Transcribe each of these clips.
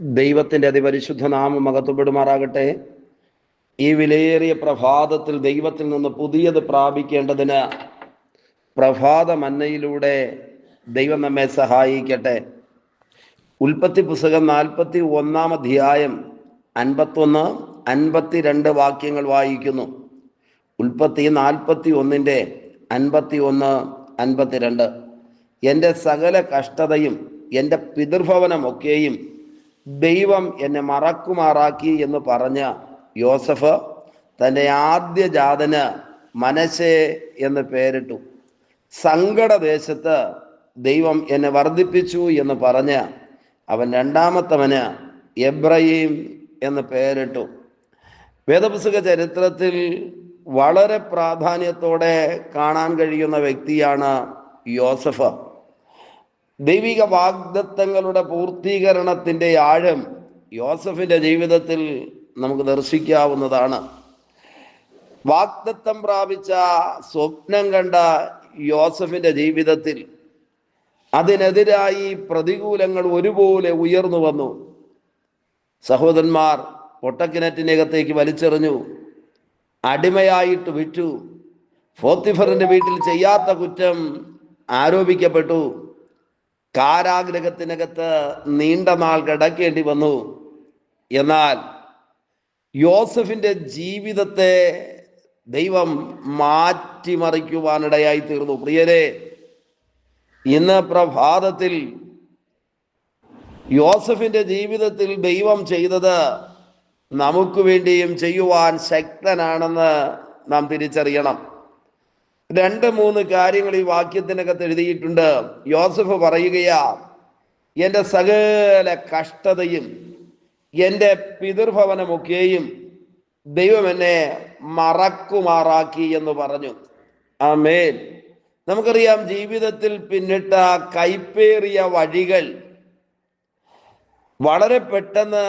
ദൈവത്തിന്റെ അതിപരിശുദ്ധ നാമം മകത്തുപെടുമാറാകട്ടെ ഈ വിലയേറിയ പ്രഭാതത്തിൽ ദൈവത്തിൽ നിന്ന് പുതിയത് പ്രാപിക്കേണ്ടതിന് പ്രഭാത മന്നയിലൂടെ ദൈവം നമ്മെ സഹായിക്കട്ടെ. ഉൽപ്പത്തി പുസ്തകം നാൽപ്പത്തി ഒന്നാം അധ്യായം അൻപത്തൊന്ന് അൻപത്തിരണ്ട് വാക്യങ്ങൾ വായിക്കുന്നു. ഉൽപ്പത്തി നാൽപ്പത്തി ഒന്നിന്റെ അൻപത്തി ഒന്ന് അൻപത്തിരണ്ട്. എന്റെ സകല കഷ്ടതയും എന്റെ പിതൃഭവനമൊക്കെയും ദൈവം എന്നെ മറക്കുമാറാക്കി എന്ന് പറഞ്ഞ യോസഫ് തന്റെ ആദ്യ ജാതന് മനസ്സേ എന്ന് പേരിട്ടു. സങ്കടദേശത്ത് ദൈവം എന്നെ വർദ്ധിപ്പിച്ചു എന്ന് പറഞ്ഞ് അവൻ രണ്ടാമത്തവന് എബ്രഹീം എന്ന് പേരിട്ടു. വേദപുസ്തക ചരിത്രത്തിൽ വളരെ പ്രാധാന്യത്തോടെ കാണാൻ കഴിയുന്ന വ്യക്തിയാണ് യോസഫ്. ദൈവിക വാഗ്ദത്തങ്ങളുടെ പൂർത്തീകരണത്തിന്റെ ആഴം യോസഫിന്റെ ജീവിതത്തിൽ നമുക്ക് ദർശിക്കാവുന്നതാണ്. വാഗ്ദത്തം പ്രാപിച്ച സ്വപ്നം കണ്ട യോസഫിന്റെ ജീവിതത്തിൽ അതിനെതിരായി പ്രതികൂലങ്ങൾ ഒരുപോലെ ഉയർന്നു വന്നു. സഹോദരന്മാർ പൊട്ടക്കിണറ്റിനകത്തേക്ക് വലിച്ചെറിഞ്ഞു. അടിമയായിട്ട് വിറ്റു. ഫോത്തിഫറിന്റെ വീട്ടിൽ ചെയ്യാത്ത കുറ്റം ആരോപിക്കപ്പെട്ടു. കാരാഗ്രഹത്തിനകത്ത് നീണ്ട നാൾ കിടക്കേണ്ടി വന്നു. എന്നാൽ യോസഫിന്റെ ജീവിതത്തെ ദൈവം മാറ്റിമറിക്കുവാനിടയായി തീർന്നു. പ്രിയരെ ഇന്ന് പ്രഭാതത്തിൽ യോസഫിന്റെ ജീവിതത്തിൽ ദൈവം ചെയ്തത് നമുക്ക് വേണ്ടിയും ചെയ്യുവാൻ ശക്തനാണെന്ന് നാം തിരിച്ചറിയണം. രണ്ട് മൂന്ന് കാര്യങ്ങൾ ഈ വാക്യത്തിനകത്ത് എഴുതിയിട്ടുണ്ട്. യോസഫ് പറയുകയാ എന്റെ സകല കഷ്ടതയും എന്റെ പിതൃഭവനമൊക്കെയും ദൈവം എന്നെ മറക്കുമാറാക്കി എന്ന് പറഞ്ഞു. ആ മേൽ നമുക്കറിയാം ജീവിതത്തിൽ പിന്നിട്ട കൈപ്പേറിയ വഴികൾ വളരെ പെട്ടെന്ന്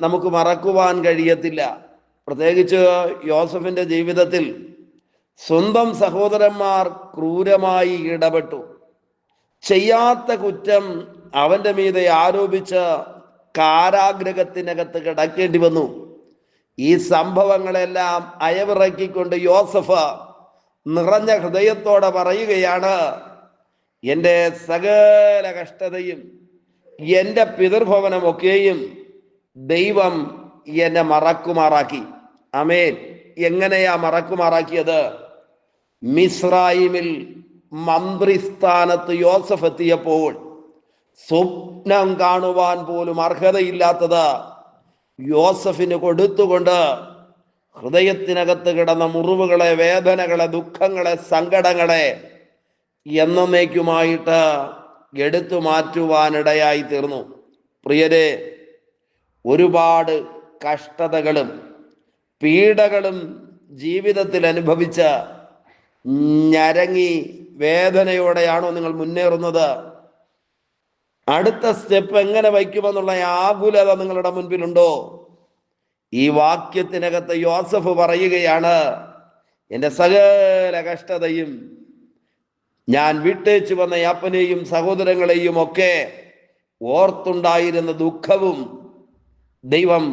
നമുക്ക് മറക്കുവാൻ കഴിയത്തില്ല. പ്രത്യേകിച്ച് യോസഫിന്റെ ജീവിതത്തിൽ സ്വന്തം സഹോദരന്മാർ ക്രൂരമായി ഇടപെട്ടു. ചെയ്യാത്ത കുറ്റം അവന്റെ മീതെ ആരോപിച്ച് കാരാഗ്രഹത്തിനകത്ത് കിടക്കേണ്ടി വന്നു. ഈ സംഭവങ്ങളെല്ലാം അയവിറക്കിക്കൊണ്ട് യോസഫ് നിറഞ്ഞ ഹൃദയത്തോടെ പറയുകയാണ് എന്റെ സകല കഷ്ടതയും എന്റെ പിതൃഭവനമൊക്കെയും ദൈവം എന്നെ മറക്കുമാറാക്കി. അമേൻ എങ്ങനെയാ മറക്കുമാറാക്കിയത്? മിസ്രൈമിൽ മന്ത്രിസ്ഥാനത്ത് യോസഫ് എത്തിയപ്പോൾ സ്വപ്നം കാണുവാൻ പോലും അർഹതയില്ലാത്തത് യോസഫിന് കൊടുത്തുകൊണ്ട് ഹൃദയത്തിനകത്ത് കിടന്ന മുറിവുകളെ വേദനകളെ ദുഃഖങ്ങളെ സങ്കടങ്ങളെ എന്നേക്കുമായിട്ട് എടുത്തു മാറ്റുവാനിടയായി തീർന്നു. പ്രിയരെ ഒരുപാട് കഷ്ടതകളും പീഡകളും ജീവിതത്തിൽ അനുഭവിച്ച ഞരങ്ങി വേദനയോടെയാണോ നിങ്ങൾ മുന്നേറുന്നത്? അടുത്ത സ്റ്റെപ്പ് എങ്ങനെ വയ്ക്കുമെന്നുള്ള ആകുലത നിങ്ങളുടെ മുൻപിലുണ്ടോ? ഈ വാക്യത്തിനകത്ത് യോസഫ് പറയുകയാണ് എന്റെ സകല കഷ്ടതയും ഞാൻ വിട്ടേച്ചു വന്ന അപ്പനെയും സഹോദരങ്ങളെയും ഒക്കെ ഓർത്തുണ്ടായിരുന്ന ദുഃഖവും ദൈവം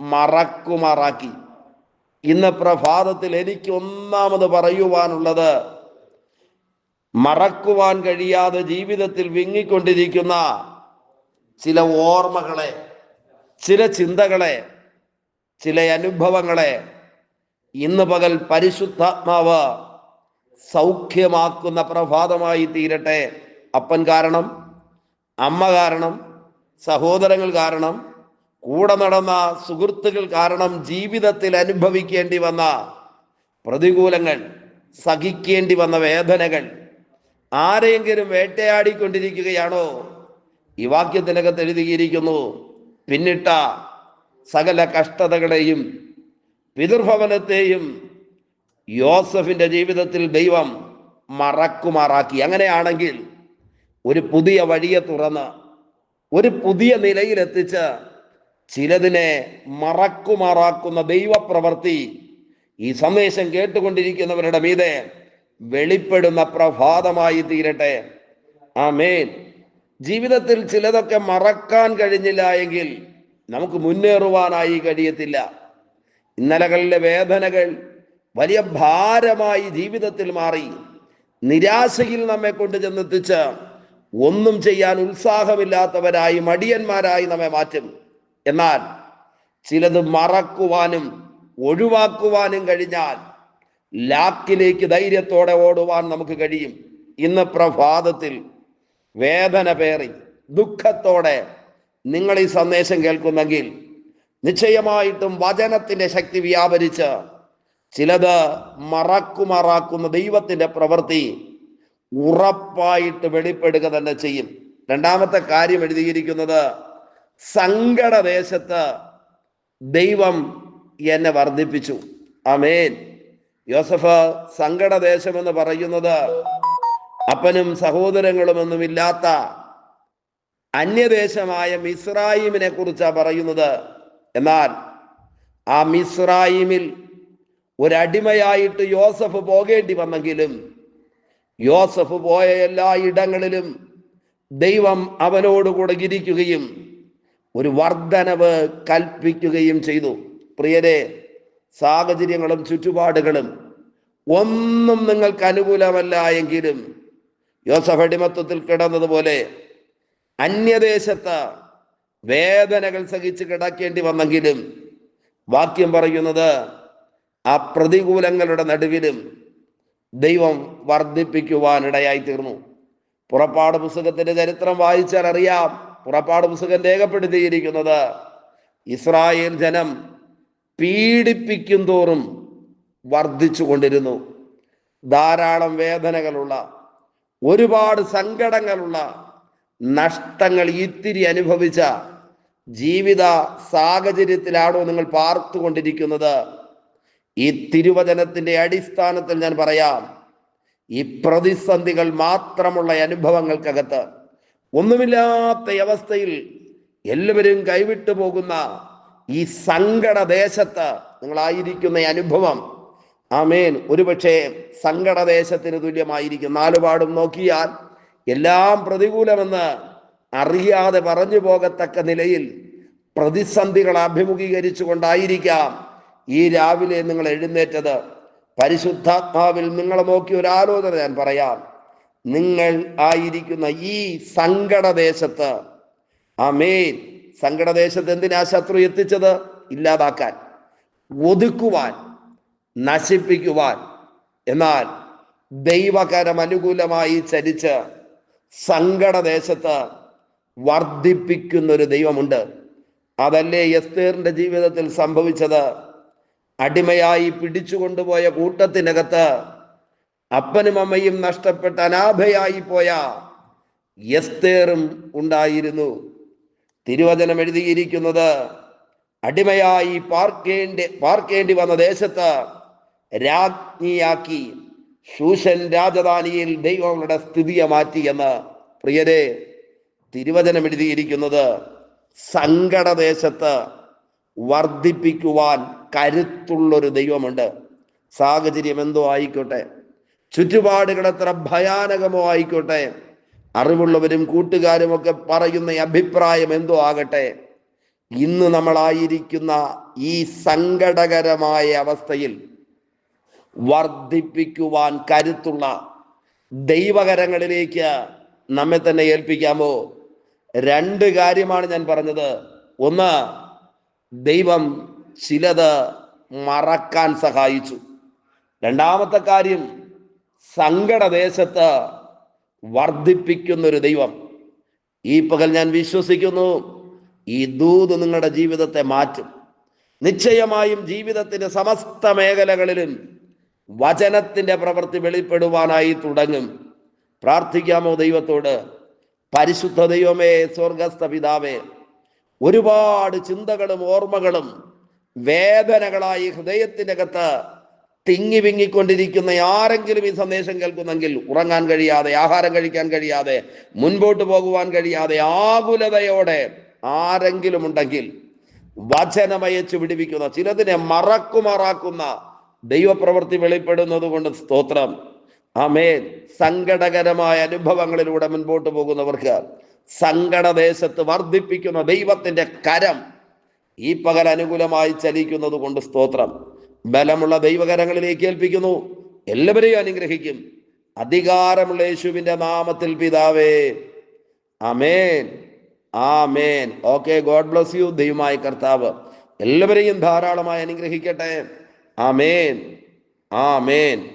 മറക്കുമാറാക്കി. ഇന്ന് പ്രഭാതത്തിൽ എനിക്ക് ഒന്നാമത് പറയുവാനുള്ളത് മറക്കുവാൻ കഴിയാതെ ജീവിതത്തിൽ വിങ്ങിക്കൊണ്ടിരിക്കുന്ന ചില ഓർമ്മകളെ ചില ചിന്തകളെ ചില അനുഭവങ്ങളെ ഇന്ന് പകൽ പരിശുദ്ധാത്മാവ് സൗഖ്യമാക്കുന്ന പ്രഭാതമായി തീരട്ടെ. അപ്പൻ കാരണം അമ്മ കാരണം സഹോദരങ്ങൾ കാരണം കൂടെ നടന്ന സുഹൃത്തുക്കൾ കാരണം ജീവിതത്തിൽ അനുഭവിക്കേണ്ടി വന്ന പ്രതികൂലങ്ങൾ സഹിക്കേണ്ടി വന്ന വേദനകൾ ആരെങ്കിലും വേട്ടയാടിക്കൊണ്ടിരിക്കുകയാണോ? ഈ വാക്യത്തിനകത്ത് എഴുതിയിരിക്കുന്നു പിന്നിട്ട സകല കഷ്ടതകളെയും പിതൃഭവനത്തെയും യോസഫിന്റെ ജീവിതത്തിൽ ദൈവം മറക്കുമാറാക്കി. അങ്ങനെയാണെങ്കിൽ ഒരു പുതിയ വഴിയെ തുറന്ന് ഒരു പുതിയ നിലയിലെത്തിച്ച് ചിലതിനെ മറക്കുമാറാക്കുന്ന ദൈവപ്രവൃത്തി ഈ സന്ദേശം കേട്ടുകൊണ്ടിരിക്കുന്നവരുടെ മീതെ വെളിപ്പെടുന്ന പ്രഭാതമായി തീരട്ടെ. ആ മേൻ ജീവിതത്തിൽ ചിലതൊക്കെ മറക്കാൻ കഴിഞ്ഞില്ല എങ്കിൽ നമുക്ക് മുന്നേറുവാനായി കഴിയത്തില്ല. ഇന്നലകളിലെ വേദനകൾ വലിയ ഭാരമായി ജീവിതത്തിൽ മാറി നിരാശയിൽ നമ്മെ കൊണ്ട് ചെന്നെത്തിച്ച് ഒന്നും ചെയ്യാൻ ഉത്സാഹമില്ലാത്തവരായി മടിയന്മാരായി നമ്മെ മാറ്റും. എന്നാൽ ചിലത് മറക്കുവാനും ഒഴിവാക്കുവാനും കഴിഞ്ഞാൽ ലാക്കിലേക്ക് ധൈര്യത്തോടെ ഓടുവാൻ നമുക്ക് കഴിയും. ഇന്ന് പ്രഭാതത്തിൽ വേദന പേറി ദുഃഖത്തോടെ നിങ്ങൾ ഈ സന്ദേശം കേൾക്കുന്നെങ്കിൽ നിശ്ചയമായിട്ടും വചനത്തിന്റെ ശക്തി വ്യാപരിച്ച് ചിലത് മറക്കുമാറാക്കുന്ന ദൈവത്തിന്റെ പ്രവൃത്തി ഉറപ്പായിട്ട് വെളിപ്പെടുക തന്നെ ചെയ്യും. രണ്ടാമത്തെ കാര്യം എഴുതിയിരിക്കുന്നത് സങ്കടദേശത്ത് ദൈവം എന്നെ വർദ്ധിപ്പിച്ചു. അമേൻ യോസഫ് സങ്കടദേശം എന്ന് പറയുന്നത് അപ്പനും സഹോദരങ്ങളുമൊന്നും ഇല്ലാത്ത അന്യദേശമായ മിസ്രായിമിനെ കുറിച്ചാണ് പറയുന്നത്. എന്നാൽ ആ മിസ്രായിമിൽ ഒരടിമയായിട്ട് യോസഫ് പോകേണ്ടി വന്നെങ്കിലും യോസഫ് പോയ എല്ലാ ഇടങ്ങളിലും ദൈവം അവനോടുകൂടെ ഇരിക്കുകയും ഒരു വർധനവ് കൽപ്പിക്കുകയും ചെയ്തു. പ്രിയരെ സാഹചര്യങ്ങളും ചുറ്റുപാടുകളും ഒന്നും നിങ്ങൾക്ക് അനുകൂലമല്ല എങ്കിലും യോസഫ് അടിമത്വത്തിൽ കിടന്നതുപോലെ അന്യദേശത്ത് വേദനകൾ സഹിച്ച് കിടക്കേണ്ടി വന്നെങ്കിലും വാക്യം പറയുന്നത് ആ പ്രതികൂലങ്ങളുടെ നടുവിലും ദൈവം വർദ്ധിപ്പിക്കുവാനിടയായി തീർന്നു. പുറപ്പാട് പുസ്തകത്തിന്റെ ചരിത്രം വായിച്ചാൽ അറിയാം. പുറപ്പാട് പുസ്തകം രേഖപ്പെടുത്തിയിരിക്കുന്നത്. ഇസ്രായേൽ ജനം പീഡിപ്പിക്കും തോറും വർദ്ധിച്ചു കൊണ്ടിരുന്നു ധാരാളം വേദനകളുള്ള ഒരുപാട് സങ്കടങ്ങളുള്ള നഷ്ടങ്ങൾ ഇത്തിരി അനുഭവിച്ച ജീവിത സാഹചര്യത്തിലാണോ നിങ്ങൾ പാർത്തുകൊണ്ടിരിക്കുന്നത്? ഈ തിരുവചനത്തിന്റെ അടിസ്ഥാനത്തിൽ ഞാൻ പറയാം. ഈ പ്രതിസന്ധികൾ മാത്രമുള്ള അനുഭവങ്ങൾക്കകത്ത് ഒന്നുമില്ലാത്ത അവസ്ഥയിൽ എല്ലാവരും കൈവിട്ടു പോകുന്ന ഈ സങ്കടദേശത്ത് നിങ്ങളായിരിക്കുന്ന അനുഭവം. ആമേൻ. ഒരുപക്ഷെ സങ്കടദേശത്തിന് തുല്യമായിരിക്കും. നാലുപാടും നോക്കിയാൽ എല്ലാം പ്രതികൂലമെന്ന് അറിയാതെ പറഞ്ഞു പോകത്തക്ക നിലയിൽ പ്രതിസന്ധികൾ അഭിമുഖീകരിച്ചു കൊണ്ടായിരിക്കാം ഈ രാവിലെ നിങ്ങൾ എഴുന്നേറ്റത്. പരിശുദ്ധാത്മാവിൽ നിങ്ങളെ നോക്കി ഒരു ആലോചന ഞാൻ പറയാം. നിങ്ങൾ ആയിരിക്കുന്ന ഈ സങ്കടദേശത്ത് അമേൻ സങ്കടദേശത്ത് എന്തിനാ ശത്രു എത്തിച്ചത്? ഇല്ലാതാക്കാൻ ഒതുക്കുവാൻ നശിപ്പിക്കുവാൻ. എന്നാൽ ദൈവകരം അനുകൂലമായി ചലിച്ച് സങ്കടദേശത്ത് വർദ്ധിപ്പിക്കുന്ന ഒരു ദൈവമുണ്ട്. അതല്ലേ എസ്തേറിന്റെ ജീവിതത്തിൽ സംഭവിച്ചത്? അടിമയായി പിടിച്ചുകൊണ്ടുപോയ കൂട്ടത്തിനകത്ത് അപ്പനും അമ്മയും നഷ്ടപ്പെട്ട അനാഭയായി പോയ എസ്തേറും ഉണ്ടായിരുന്നു. തിരുവചനം എഴുതിയിരിക്കുന്നത് അടിമയായി പാർക്കേണ്ടി പാർക്കേണ്ടി വന്ന ദേശത്ത് രാജ്ഞിയാക്കി ശൂഷൻ രാജധാനിയിൽ ദൈവങ്ങളുടെ സ്ഥിതിയെ മാറ്റിയെന്ന് പ്രിയരെ തിരുവചനം എഴുതിയിരിക്കുന്നത് സങ്കടദേശത്ത് വർദ്ധിപ്പിക്കുവാൻ കരുത്തുള്ളൊരു ദൈവമുണ്ട്. സാഹചര്യം എന്തോ ആയിക്കോട്ടെ. ചുറ്റുപാടുകൾ എത്ര ഭയാനകമോ ആയിക്കോട്ടെ. അറിവുള്ളവരും കൂട്ടുകാരും ഒക്കെ പറയുന്ന അഭിപ്രായം എന്തോ ആകട്ടെ. ഇന്ന് നമ്മളായിരിക്കുന്ന ഈ സങ്കടകരമായ അവസ്ഥയിൽ വർദ്ധിപ്പിക്കുവാൻ കരുത്തുള്ള ദൈവകരങ്ങളിലേക്ക് നമ്മെ തന്നെ ഏൽപ്പിക്കാമോ? രണ്ട് കാര്യമാണ് ഞാൻ പറഞ്ഞത്. ഒന്ന് ദൈവം ചിലത് മറക്കാൻ സഹായിച്ചു. രണ്ടാമത്തെ കാര്യം സങ്കടദേശത്ത് വർദ്ധിപ്പിക്കുന്ന ഒരു ദൈവം. ഈ പകൽ ഞാൻ വിശ്വസിക്കുന്നു ഈ ദൂത് നിങ്ങളുടെ ജീവിതത്തെ മാറ്റും. നിശ്ചയമായും ജീവിതത്തിന്റെ സമസ്ത മേഖലകളിലും വചനത്തിന്റെ പ്രവൃത്തി വെളിപ്പെടുവാനായി തുടങ്ങും. പ്രാർത്ഥിക്കാമോ ദൈവത്തോട്? പരിശുദ്ധ ദൈവമേ സ്വർഗസ്ഥ പിതാവേ ഒരുപാട് ചിന്തകളും ഓർമ്മകളും വേദനകളായി ഹൃദയത്തിനകത്ത് തിങ്ങി വിങ്ങിക്കൊണ്ടിരിക്കുന്ന ആരെങ്കിലും ഈ സന്ദേശം കേൾക്കുന്നെങ്കിൽ ഉറങ്ങാൻ കഴിയാതെ ആഹാരം കഴിക്കാൻ കഴിയാതെ മുൻപോട്ട് പോകുവാൻ കഴിയാതെ ആകുലതയോടെ ആരെങ്കിലും ഉണ്ടെങ്കിൽ വചനമയച്ച് പിടിപ്പിക്കുന്ന ചിലതിനെ മറക്കുമാറാക്കുന്ന ദൈവപ്രവൃത്തി വെളിപ്പെടുന്നത് കൊണ്ട് സ്തോത്രം. ആമേൻ. സങ്കടകരമായ അനുഭവങ്ങളിലൂടെ മുൻപോട്ട് പോകുന്നവർക്ക് സങ്കടദേശത്ത് വർദ്ധിപ്പിക്കുന്ന ദൈവത്തിന്റെ കരം ഈ പകൽ അനുകൂലമായി ചലിക്കുന്നത് കൊണ്ട് സ്തോത്രം. ബലമുള്ള ദൈവകരങ്ങളിലേക്ക് ഏൽപ്പിക്കുന്നു. എല്ലാവരെയും അനുഗ്രഹിക്കും. അധികാരമുള്ള യേശുവിന്റെ നാമത്തിൽ പിതാവേ. അമേൻ ആമേൻ. Okay God bless you. ദൈവമായ കർത്താവ് എല്ലാവരെയും ധാരാളമായി അനുഗ്രഹിക്കട്ടെ. ആമേൻ. ആമേൻ.